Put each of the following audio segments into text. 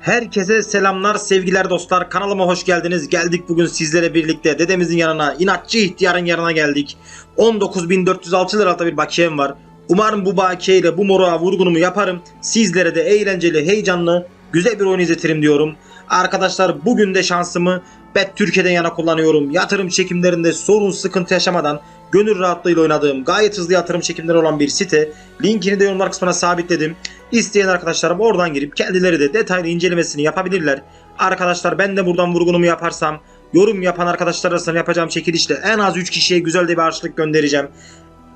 Herkese selamlar, sevgiler dostlar. Kanalıma hoş geldiniz. Geldik bugün sizlere birlikte dedemizin yanına, inatçı ihtiyarın yanına geldik. 19.406 liralık bir bakiyem var. Umarım bu bakiye ile bu moruğa vurgunumu yaparım. Sizlere de eğlenceli, heyecanlı, güzel bir oyun izletirim diyorum. Arkadaşlar bugün de şansımı Bet Türkiye'den yana kullanıyorum. Yatırım çekimlerinde sorun sıkıntı yaşamadan gönül rahatlığıyla oynadığım gayet hızlı yatırım çekimleri olan bir site. Linkini de yorumlar kısmına sabitledim. İsteyen arkadaşlarım oradan girip kendileri de detaylı incelemesini yapabilirler. Arkadaşlar ben de buradan vurgunumu yaparsam yorum yapan arkadaşlar arasında yapacağım çekilişle en az 3 kişiye güzel de bir harçlık göndereceğim.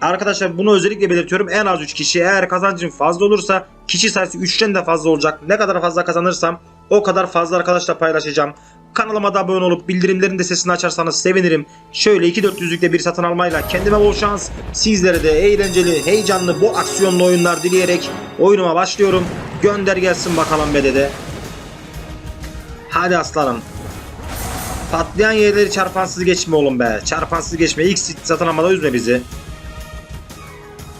Arkadaşlar bunu özellikle belirtiyorum. En az 3 kişi eğer kazancım fazla olursa kişi sayısı 3'ten de fazla olacak. Ne kadar fazla kazanırsam o kadar fazla arkadaşla paylaşacağım. Kanalıma da abone olup bildirimlerin de sesini açarsanız sevinirim. Şöyle 2-400'lükte bir satın almayla kendime bol şans, sizlere de eğlenceli, heyecanlı, bu aksiyonlu oyunlar dileyerek oyunuma başlıyorum. Gönder gelsin bakalım be dede. Hadi aslanım. Patlayan yerleri çarpansız geçme oğlum be. Çarpansız geçme. İlk satın almada üzme bizi.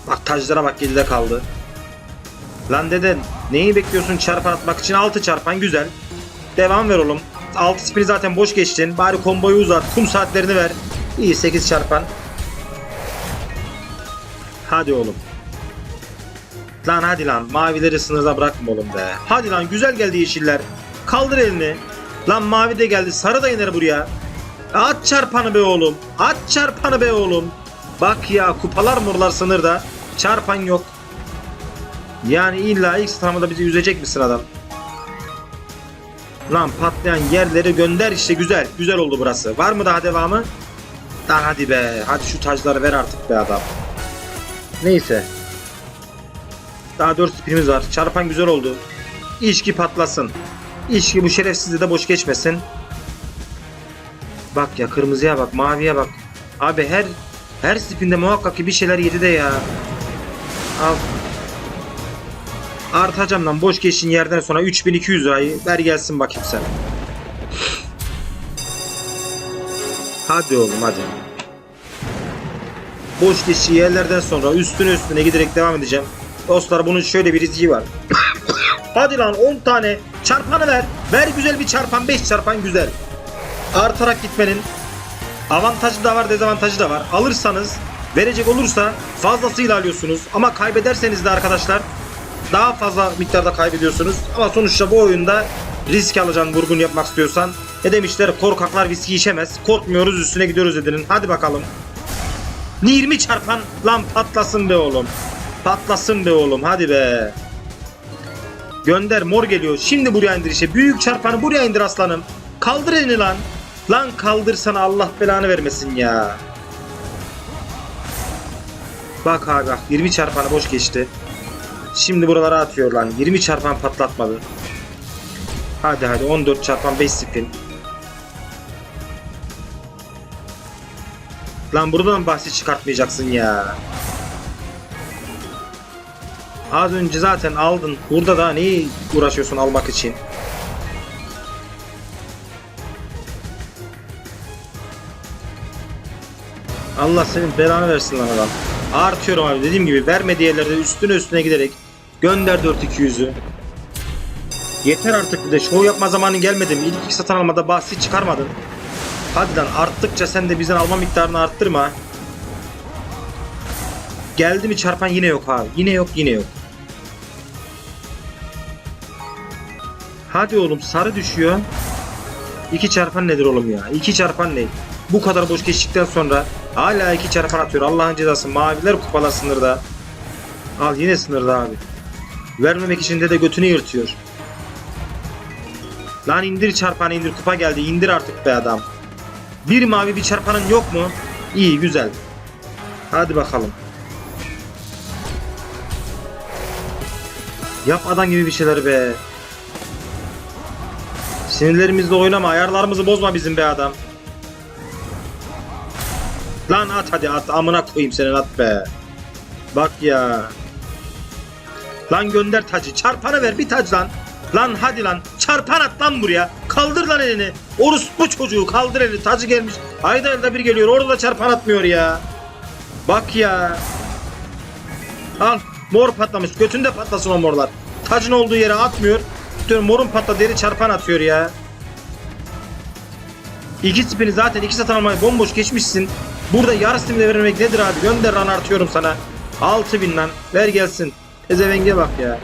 Bak taclara bak 7'de kaldı. Lan dede neyi bekliyorsun çarpan atmak için 6 çarpan güzel. Devam ver oğlum. 6 spini zaten boş geçtin. Bari komboyu uzat. Kum saatlerini ver. İyi 8 çarpan. Hadi oğlum. Lan hadi lan. Mavileri sınırda bırakma oğlum be. Hadi lan güzel geldi yeşiller. Kaldır elini. Lan mavi de geldi. Sarı da iner buraya. At çarpanı be oğlum. At çarpanı be oğlum. Bak ya kupalar morlar sınırda. Çarpan yok. Yani illa ilk sınavda bizi üzecek misin adam? Lan patlayan yerleri gönder işte güzel. Güzel oldu burası. Var mı daha devamı? Lan hadi be. Hadi şu tacları ver artık be adam. Neyse. Daha 4 spinimiz var. Çarpan güzel oldu. İşki patlasın. İşki bu şerefsizde de boş geçmesin. Bak ya kırmızıya bak, maviye bak. Abi her her spinde muhakkak ki bir şeyler yedi de ya. Al. Artacağım lan boş geçin yerden sonra 3200 lirayı ver gelsin bakayım sen. Hadi oğlum hadi. Boş geçi yerlerden sonra üstüne üstüne giderek devam edeceğim. Dostlar bunun şöyle bir riski var. hadi lan 10 tane çarpanı ver. Ver güzel bir çarpan 5 çarpan güzel. Artarak gitmenin avantajı da var dezavantajı da var. Alırsanız verecek olursa fazlasıyla alıyorsunuz. Ama kaybederseniz de arkadaşlar daha fazla miktarda kaybediyorsunuz. Ama sonuçta bu oyunda risk alacaksın vurgun yapmak istiyorsan. Ne demişler korkaklar viski içemez. Korkmuyoruz üstüne gidiyoruz dedinin. Hadi bakalım. 20 çarpan lan patlasın be oğlum. Patlasın be oğlum hadi be. Gönder mor geliyor. Şimdi buraya indir işte. Büyük çarpanı buraya indir aslanım. Kaldır elini lan. Lan kaldırsana Allah belanı vermesin ya. Bak bak 20 çarpanı boş geçti. Şimdi buralara atıyor lan. 20 çarpan patlatmadı. Hadi hadi 14 çarpan 5 spin. Lan buradan bahsi çıkartmayacaksın ya. Az önce zaten aldın. Burada da neyi uğraşıyorsun almak için? Allah senin belanı versin lan adam. Artıyorum abi dediğim gibi vermediği yerlerde üstüne üstüne giderek gönder 4200'ü. Yeter artık bir de şov yapma zamanı gelmedi mi? İlk iki satın almada bahsi çıkarmadın. Hadi lan arttıkça sen de bizden alma miktarını arttırma. Geldi mi çarpan yine yok abi. Yine yok yine yok. Hadi oğlum sarı düşüyor. İki çarpan nedir oğlum ya? İki çarpan ne? Bu kadar boş geçtikten sonra hala iki çarpan atıyor. Allah'ın cezası. Maviler kupalar sınırda. Al yine sınırda abi. Vermemek için de de götünü yırtıyor. Lan indir çarpanı indir kupa geldi. İndir artık be adam. Bir mavi bir çarpanın yok mu? İyi güzel. Hadi bakalım. Yap adam gibi bir şeyler be. Sinirlerimizle oynama. Ayarlarımızı bozma bizim be adam. Lan at hadi at. Amına koyayım senin at be. Bak ya. Lan gönder tacı. Çarpanı ver bir tac lan. Lan hadi lan. Çarpan at lan buraya. Kaldır lan elini. Orus bu çocuğu kaldır elini. Tacı gelmiş. Ayda ayda bir geliyor. Orada da çarpan atmıyor ya. Bak ya. Al. Mor patlamış. Götünde patlasın o morlar. Tacın olduğu yere atmıyor. diyorum morun patla deri çarpan atıyor ya. İki spini zaten iki satın almayı bomboş geçmişsin. Burada yarı spini vermek nedir abi? Gönder lan artıyorum sana. 6000 lan. Ver gelsin. Ezevenge bak ya.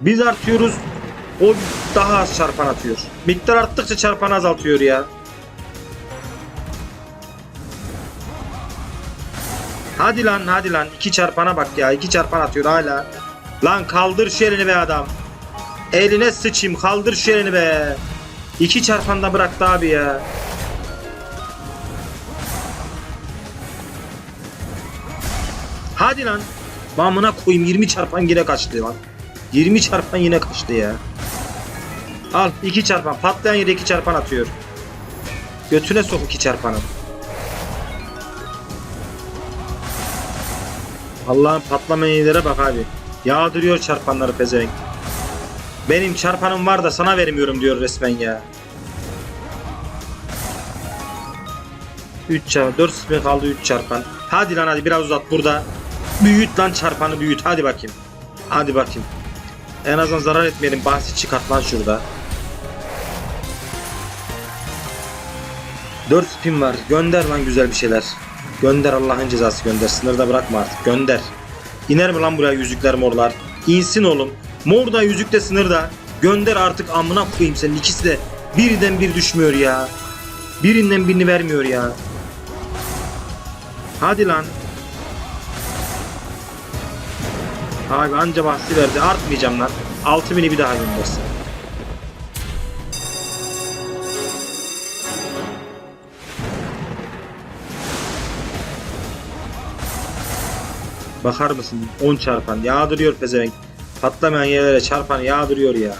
Biz artıyoruz. O daha az çarpan atıyor. Miktar arttıkça çarpan azaltıyor ya. Hadi lan hadi lan. iki çarpana bak ya. iki çarpan atıyor hala. Lan kaldır şu elini be adam. Eline sıçayım kaldır şu elini be. İki çarpanda bıraktı abi ya. Hadi lan. Mamına koyayım 20 çarpan yine kaçtı lan. 20 çarpan yine kaçtı ya. Al 2 çarpan. Patlayan yere 2 çarpan atıyor. Götüne sok 2 çarpanı. Allah'ın patlamayan yerlere bak abi. Yağdırıyor çarpanları pezevenk. Benim çarpanım var da sana vermiyorum diyor resmen ya. 3 çarpan 4 spin kaldı 3 çarpan. Hadi lan hadi biraz uzat burada. Büyüt lan çarpanı büyüt hadi bakayım. Hadi bakayım. En azından zarar etmeyelim bahsi çıkart lan şurada. 4 spin var. Gönder lan güzel bir şeyler. Gönder Allah'ın cezası gönder. Sınırda bırakma artık. Gönder. İner mi lan buraya yüzükler morlar? İnsin oğlum. Mor da yüzük sınırda. Gönder artık amına koyayım senin ikisi de birden bir düşmüyor ya. Birinden birini vermiyor ya. Hadi lan. Abi anca bahsi verdi. Artmayacağım lan. 6000'i bir daha göndersin. Bakar mısın? 10 çarpan. Yağdırıyor pezevenk. Patlamayan yerlere çarpan yağdırıyor ya.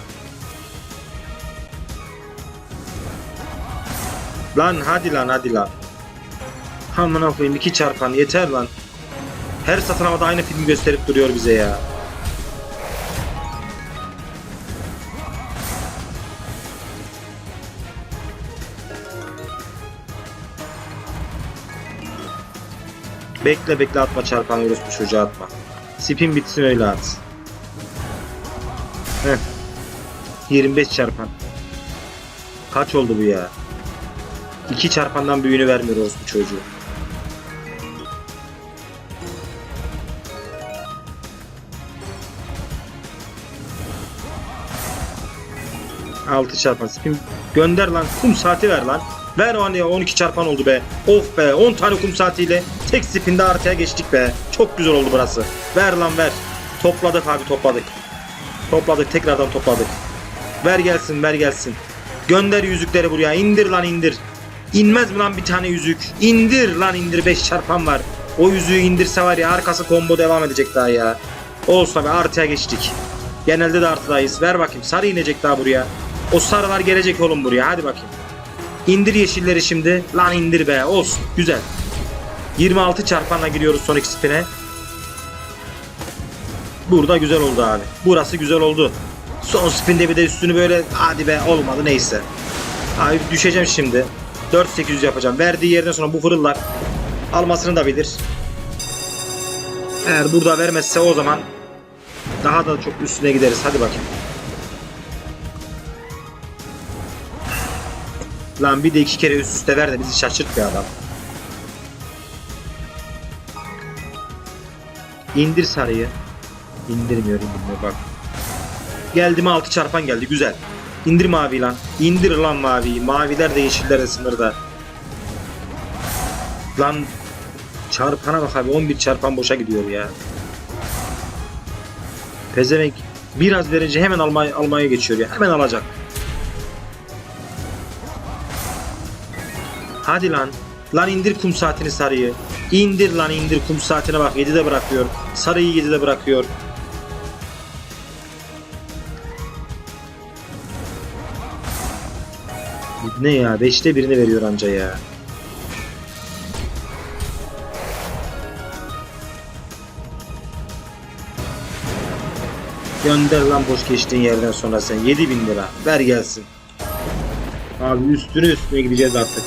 Lan hadi lan hadi lan. Amına koyayım iki çarpan yeter lan. Her satın aynı filmi gösterip duruyor bize ya. Bekle bekle atma çarpan bu çocuğa atma. Spin bitsin öyle at. Heh. 25 çarpan. Kaç oldu bu ya? 2 çarpandan büyüğünü vermiyor bu çocuğu. Altı çarpan spin gönder lan kum saati ver lan. Ver o hani 12 çarpan oldu be. Of be 10 tane kum saatiyle tek spinde artıya geçtik be. Çok güzel oldu burası. Ver lan ver. Topladık abi topladık. Topladık tekrardan topladık. Ver gelsin ver gelsin. Gönder yüzükleri buraya indir lan indir. İnmez mi lan bir tane yüzük? İndir lan indir 5 çarpan var. O yüzüğü indirse var ya arkası combo devam edecek daha ya. Olsa be artıya geçtik. Genelde de artıdayız. Ver bakayım sarı inecek daha buraya. O sarılar gelecek oğlum buraya hadi bakayım. İndir yeşilleri şimdi. Lan indir be olsun güzel. 26 çarpanla giriyoruz son iki. Burada güzel oldu abi. Burası güzel oldu. Son spinde bir de üstünü böyle hadi be olmadı neyse. Abi düşeceğim şimdi. 4800 yapacağım. Verdiği yerden sonra bu fırıllar almasını da bilir. Eğer burada vermezse o zaman daha da çok üstüne gideriz. Hadi bakayım. Lan bir de iki kere üst üste ver de bizi şaşırt bir adam. İndir sarıyı. İndirmiyor indirmiyor bak. Geldi mi 6 çarpan geldi güzel. İndir mavi lan. İndir lan maviyi. Maviler de yeşiller de sınırda. Lan çarpana bak abi 11 çarpan boşa gidiyor ya. Pezevenk biraz verince hemen almaya, almaya geçiyor ya. Hemen alacak. Hadi lan. Lan indir kum saatini sarıyı. İndir lan indir kum saatine bak 7'de bırakıyor. Sarıyı 7'de bırakıyor. Ne ya? Beşte birini veriyor anca ya. Gönder lan boş geçtiğin yerden sonra sen 7000 lira. Ver gelsin. Abi üstüne üstüne gideceğiz artık.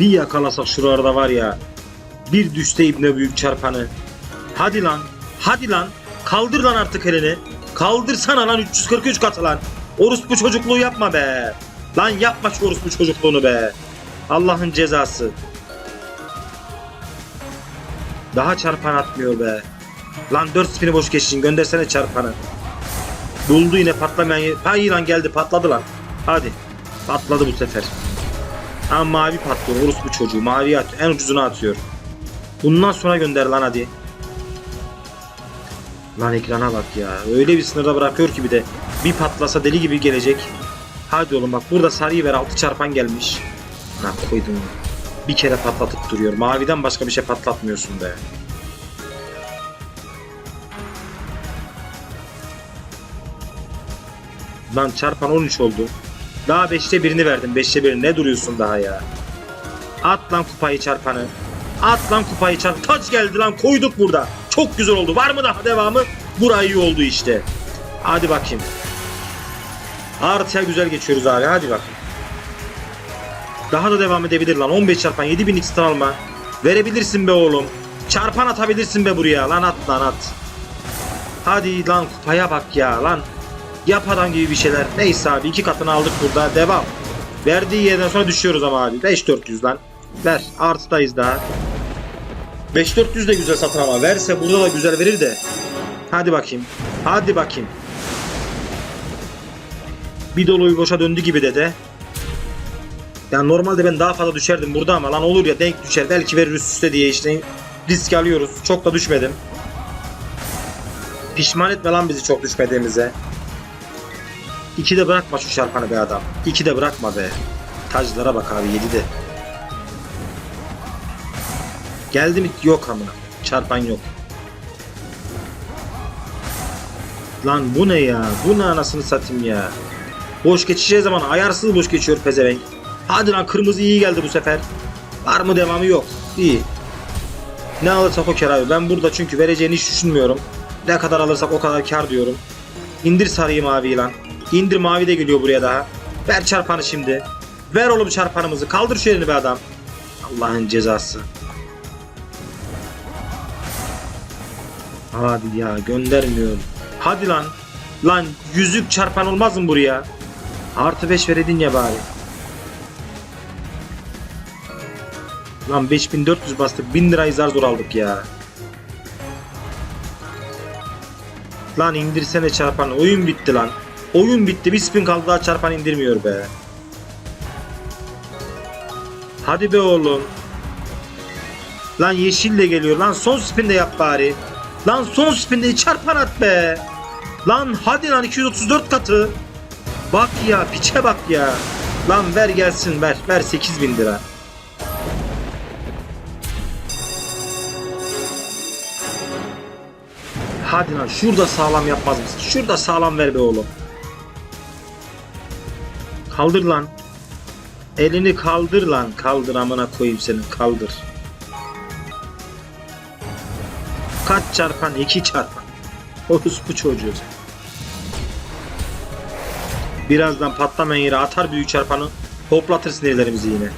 Bir yakalasak şuralarda var ya. Bir düşse ibne büyük çarpanı. Hadi lan. Hadi lan. Kaldır lan artık elini. Kaldırsana lan 343 katı lan. Orospu çocukluğu yapma be. Lan yapma şu orospu çocukluğunu be. Allah'ın cezası. Daha çarpan atmıyor be. Lan 4 spini boş geçtin göndersene çarpanı. Buldu yine patlamayan yer- Hay lan geldi patladı lan. Hadi. Patladı bu sefer. Ha mavi patlıyor. Orospu çocuğu. Mavi at. En ucuzunu atıyor. Bundan sonra gönder lan hadi. Lan ekrana bak ya. Öyle bir sınırda bırakıyor ki bir de. Bir patlasa deli gibi gelecek. Hadi oğlum bak burada sarıyı ver. Altı çarpan gelmiş. Lan koydum. Bir kere patlatıp duruyor. Maviden başka bir şey patlatmıyorsun be. Lan çarpan 13 oldu. Daha 5'te birini verdim. 5'te birini. Ne duruyorsun daha ya? At lan kupayı çarpanı. At lan kupayı çarp. Taç geldi lan koyduk burada. Çok güzel oldu. Var mı daha devamı? Burayı iyi oldu işte. Hadi bakayım. Artıya güzel geçiyoruz abi. Hadi bak. Daha da devam edebilir lan. 15 çarpan 7000 x alma. Verebilirsin be oğlum. Çarpan atabilirsin be buraya. Lan at lan at. Hadi lan kupaya bak ya lan. Yap adam gibi bir şeyler. Neyse abi iki katını aldık burada. Devam. Verdiği yerden sonra düşüyoruz ama abi. 5400 lan. Ver. Artıdayız daha. 5400 de güzel satın ama. Verse burada da güzel verir de. Hadi bakayım. Hadi bakayım. Bir doluyu boşa döndü gibi dede. Yani normalde ben daha fazla düşerdim burada ama lan olur ya denk düşer. Belki verir üst üste diye işte risk alıyoruz. Çok da düşmedim. Pişman etme lan bizi çok düşmediğimize. İki de bırakma şu çarpanı be adam. İki de bırakma be. Taclara bak abi yedi de. Geldi mi? Yok amına. Çarpan yok. Lan bu ne ya? Bu ne anasını satayım ya? Boş geçeceği zaman ayarsız boş geçiyor pezevenk. Hadi lan kırmızı iyi geldi bu sefer. Var mı devamı yok. İyi. Ne alırsak o kar abi. Ben burada çünkü vereceğini hiç düşünmüyorum. Ne kadar alırsak o kadar kar diyorum. İndir sarıyı maviyi lan. İndir mavi de geliyor buraya daha. Ver çarpanı şimdi. Ver oğlum çarpanımızı. Kaldır şu elini be adam. Allah'ın cezası. Hadi ya göndermiyorum. Hadi lan. Lan yüzük çarpan olmaz mı buraya? Artı 5 veredin ya bari. Lan 5400 bastık. 1000 lirayı zar zor aldık ya. Lan indirsene çarpan. Oyun bitti lan. Oyun bitti. Bir spin kaldı daha çarpan indirmiyor be. Hadi be oğlum. Lan yeşille geliyor. Lan son spin de yap bari. Lan son spinde çarpan at be. Lan hadi lan 234 katı. Bak ya piçe bak ya. Lan ver gelsin ver. Ver 8000 lira. Hadi lan şurada sağlam yapmaz mısın? Şurada sağlam ver be oğlum. Kaldır lan. Elini kaldır lan. Kaldır amına koyayım senin kaldır. Kaç çarpan? iki çarpan. Orospu çocuğu. Birazdan patlamayan yere atar büyük çarpanı. Hoplatır sinirlerimizi yine.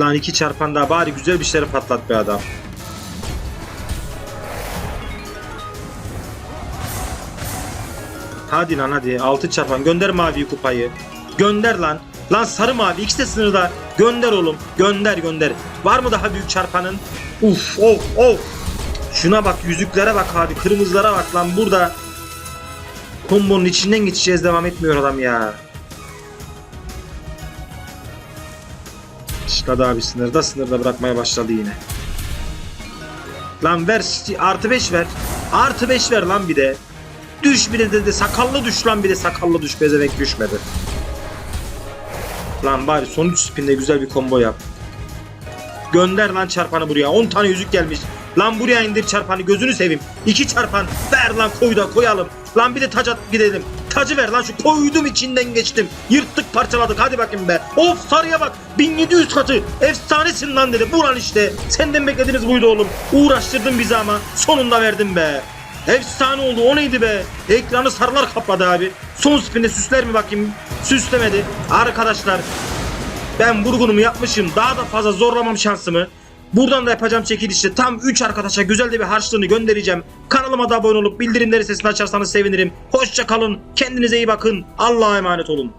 Lan iki çarpan daha bari güzel bir şeyler patlat be adam. Hadi lan hadi altı çarpan gönder mavi kupayı. Gönder lan. Lan sarı mavi ikisi de sınırda. Gönder oğlum. Gönder gönder. Var mı daha büyük çarpanın? Uf of of. Şuna bak yüzüklere bak abi. Kırmızılara bak lan burada. Kombonun içinden geçeceğiz devam etmiyor adam ya. Çıkadı abi sınırda sınırda bırakmaya başladı yine. Lan ver artı 5 ver. Artı 5 ver lan bir de. Düş bir de dedi sakallı düş lan bir de sakallı düş bezemek düşmedi. Lan bari son 3 spinde güzel bir combo yap. Gönder lan çarpanı buraya. 10 tane yüzük gelmiş. Lan buraya indir çarpanı gözünü seveyim. 2 çarpan ver lan koy da koyalım. Lan bir de taç at gidelim. Tacı ver lan şu koydum içinden geçtim. Yırttık parçaladık hadi bakayım be. Of sarıya bak 1700 katı. Efsanesin lan dedi. Bu lan işte. Senden beklediğimiz buydu oğlum. Uğraştırdın bizi ama sonunda verdin be. Efsane oldu o neydi be? Ekranı sarılar kapladı abi. Son spinde süsler mi bakayım? Süslemedi. Arkadaşlar ben vurgunumu yapmışım. Daha da fazla zorlamam şansımı. Buradan da yapacağım çekilişte tam 3 arkadaşa güzel de bir harçlığını göndereceğim. Kanalıma da abone olup bildirimleri sesini açarsanız sevinirim. Hoşça kalın. Kendinize iyi bakın. Allah'a emanet olun.